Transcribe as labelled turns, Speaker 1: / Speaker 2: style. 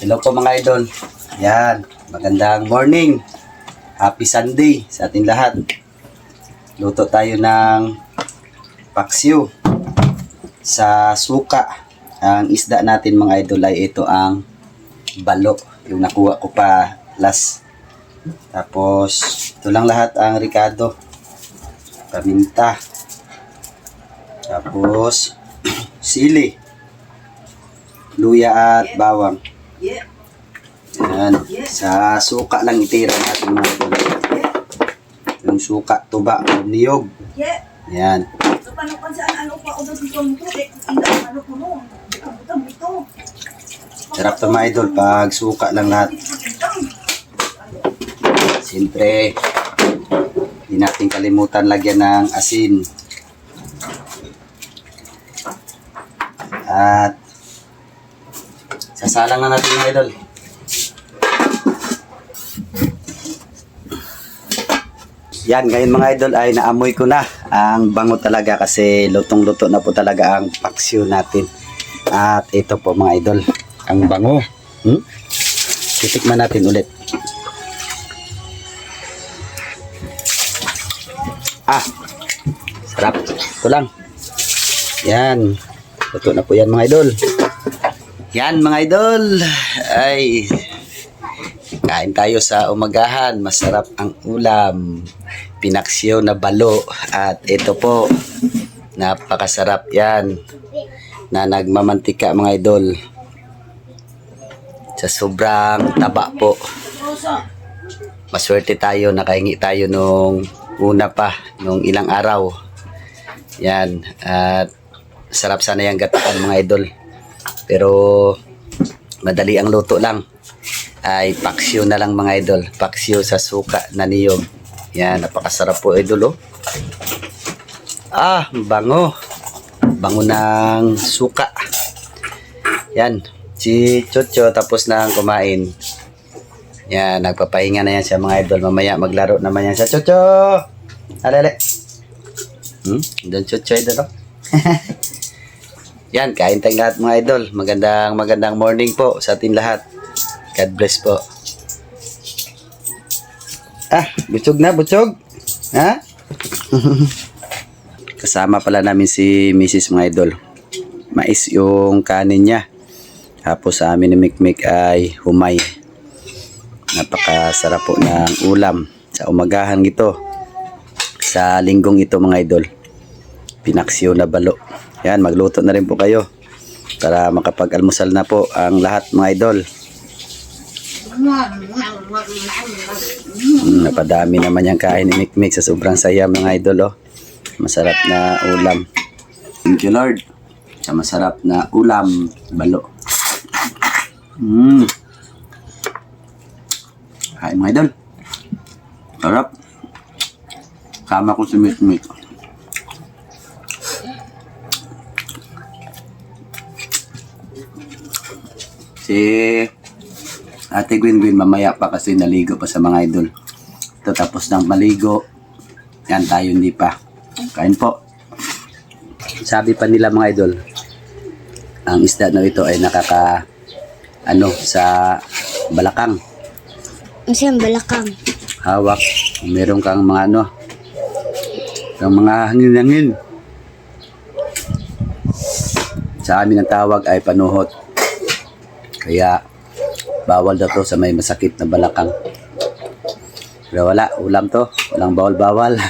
Speaker 1: Hello po mga idol. Yan, magandang morning. Happy Sunday sa ating lahat. Luto tayo ng paksiw sa suka. Ang isda natin mga idol ay ito ang balo. Yung nakuha ko pa last. Tapos, ito lang lahat ang ricado. Paminta. Tapos, sili. Luya at bawang. Yan. Sa suka lang itira natin mga idol. Yung suka, tuba, niyog. Yan.
Speaker 2: So, paano pa saan ano pa o doon sa? Eh, ina, ano ko no? Kabutang ito.
Speaker 1: Sarap to mga idol pag suka lang lahat. Siyempre, hindi natin kalimutan lagyan ng asin. At sasalang na natin mga idol. Yan, ngayon mga idol ay naamoy ko na. Ang bango talaga kasi lutong-luto na po talaga ang paksiw natin. At ito po mga idol, ang bango. Hmm? Titikman natin ulit. Ah, sarap. Ito lang. Yan. Luto na po yan mga idol. Yan mga idol. Ay, kain tayo sa umagahan. Masarap ang ulam. Pinaksiyo na balo. At ito po, napakasarap yan. Na nagmamantika mga idol. Sa sobrang taba po. Maswerte tayo, nakahingi tayo nung una pa, nung ilang araw. Yan. At sarap sana yung gatakan mga idol. Pero madali ang luto lang. Ay paksiw na lang mga idol. Paksiw sa suka na niyog. Yan, napakasarap po idol oh. Ah, bango. Bango ng suka. Yan, si Chocho tapos na ang kumain. Yan, nagpapahinga na yan siya mga idol. Mamaya maglaro naman yan sa Chocho. Alele. Hmm? Doon Chocho idol oh. Yan, kain tayong lahat mga idol. Magandang magandang morning po sa ating lahat. God bless po. Ah, butsog na, butsog. Ha? Kasama pala namin si Mrs. mga idol. Mais yung kanin niya. Tapos sa amin ni Mikmik ay humay. Napakasarap po ng ulam sa umagahan ito. Sa linggong ito mga idol. Pinaksiyo na balo. Yan, magluto na rin po kayo. Para makapag-almusal na po ang lahat mga idol. Mm, napadami naman yung kain ni Mikmik sa sobrang saya mga idol oh. Masarap na ulam. Thank you Lord. Sa masarap na ulam, balo. Mm. Kain mga idol. Sarap. Kama ko si Mikmik. Si Ate Gwen Gwen mamaya pa kasi naligo pa sa mga idol. Ito tapos ng maligo. Yan tayo hindi pa. Kain po. Sabi pa nila mga idol, ang isda na ito ay nakaka ano sa balakang
Speaker 3: Ang siyang balakang.
Speaker 1: hawak meron kang mga ano kang mga hangin-hangin sa amin ang tawag ay panuhot kaya bawal daw to sa may masakit na balakang. Pero wala ulam to. Walang bawal-bawal.